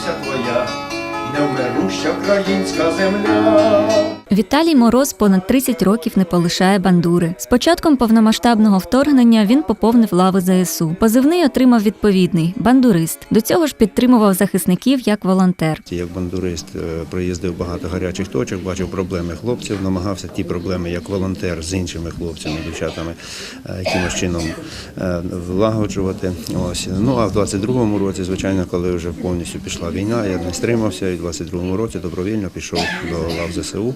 матуся твоя, невмируща українська земля. Віталій Мороз понад 30 років не полишає бандури. З початком повномасштабного вторгнення він поповнив лави ЗСУ. Позивний отримав відповідний бандурист. До цього ж підтримував захисників як волонтер. Як бандурист е, проїздив багато гарячих точок, бачив проблеми хлопців, намагався ті проблеми як волонтер з іншими хлопцями, дівчатами е, якимось чином е, влагоджувати. Ось ну а в 22-му році, звичайно, коли вже повністю пішла війна, я не стримався і в 22-му році добровільно пішов до лав ЗСУ.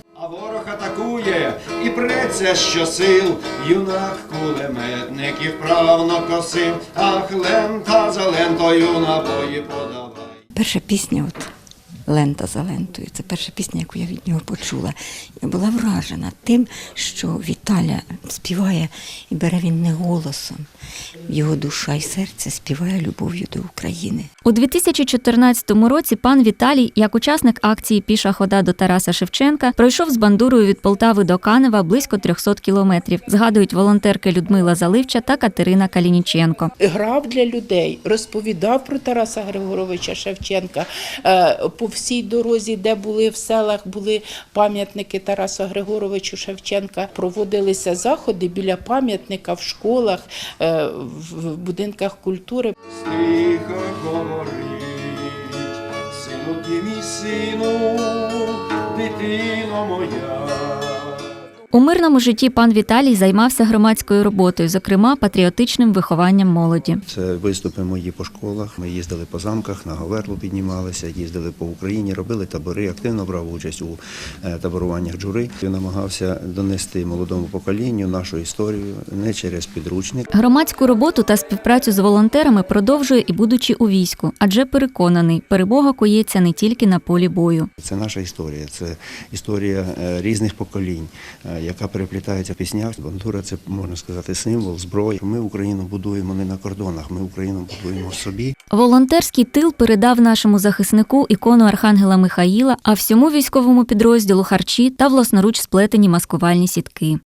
Атакує і преться щосил, юнак кулеметник і вправно косив, ах лента за лентою набої подавай. Перша пісня, от Лента за лентою, це перша пісня, яку я від нього почула. Я була вражена тим, що Віталя співає і бере він не голосом. Його душа і серце співає любов'ю до України. У 2014 році пан Віталій, як учасник акції Піша хода до Тараса Шевченка, пройшов з бандурою від Полтави до Канева близько 300 кілометрів. Згадують волонтерки Людмила Заливча та Катерина Калініченко. грав для людей, розповідав про Тараса Григоровича Шевченка. Всій дорозі, де були в селах, були пам'ятники Тараса Григоровичу Шевченка. Проводилися заходи біля пам'ятника в школах, е, в будинках культури. Тихо говорить, сину сину, дитино моя. У мирному житті пан Віталій займався громадською роботою, зокрема патріотичним вихованням молоді. Це виступи мої по школах. Ми їздили по замках, на Говерлу піднімалися, їздили по Україні, робили табори, активно брав участь у е, таборуваннях джури. Я намагався донести молодому поколінню нашу історію не через підручник. Громадську роботу та співпрацю з волонтерами продовжує і будучи у війську, адже переконаний, перемога коїться не тільки на полі бою. Це наша історія, це історія е, різних поколінь, е, яка переплітається в піснях. Бандура це можна сказати символ зброї. Ми Україну будуємо не на кордонах, ми Україну будуємо в собі. Волонтерський тил передав нашому захиснику ікону Архангела Михаїла, а всьому військовому підрозділу харчі та власноруч сплетені маскувальні сітки.